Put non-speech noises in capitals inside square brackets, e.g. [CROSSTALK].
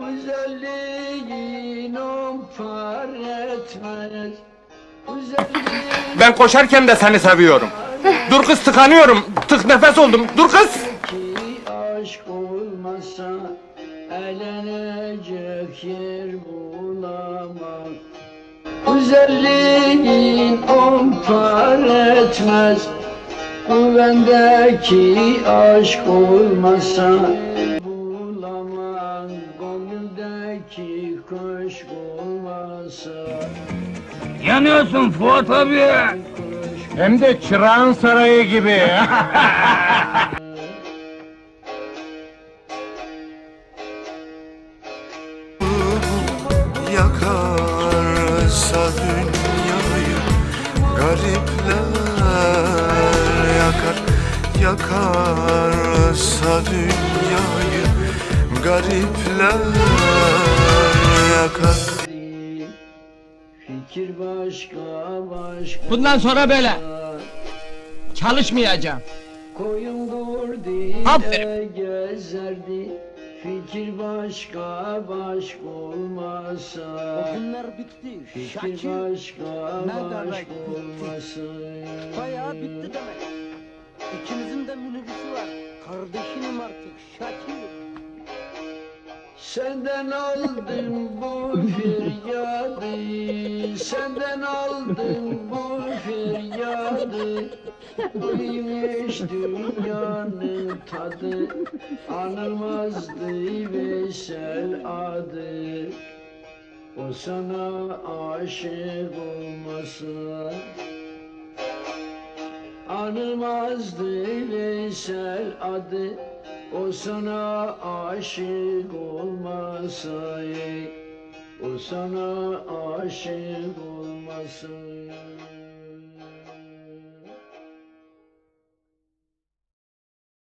Güzelliğin Ben koşarken de seni seviyorum. Dur kız tıkanıyorum. Tık nefes oldum. Dur kız. aşk olmasa Eğlenecek yer bulamam Güzelliğin on par etmez Bu bendeki aşk olmasa Bulamam Gönlümdeki kuş olmasa Yanıyorsun Fuat abi. Hem de çırağın sarayı gibi. [LAUGHS] Yakarsa dünyayı garipler yakar Yakarsa dünyayı garipler yakar Fikir başka başka Bundan sonra böyle. Çalışmayacağım. Koyun durdu Aferin. gezerdi Fikir başka başka olmasa Günler bitti. Fikir Şakir. başka başka bitti? olmasın Bayağı bitti demek. İkimizin de minibüsü var. Kardeşinim artık Şakir. Senden aldım bu feryadı Senden aldım bu feryadı. Buymuş dünyanın tadı Anılmazdı Veysel adı. O sana aşık olmasa Anılmazdı Veysel adı O sana aşık olmasaydı O sana aşık olmasaydı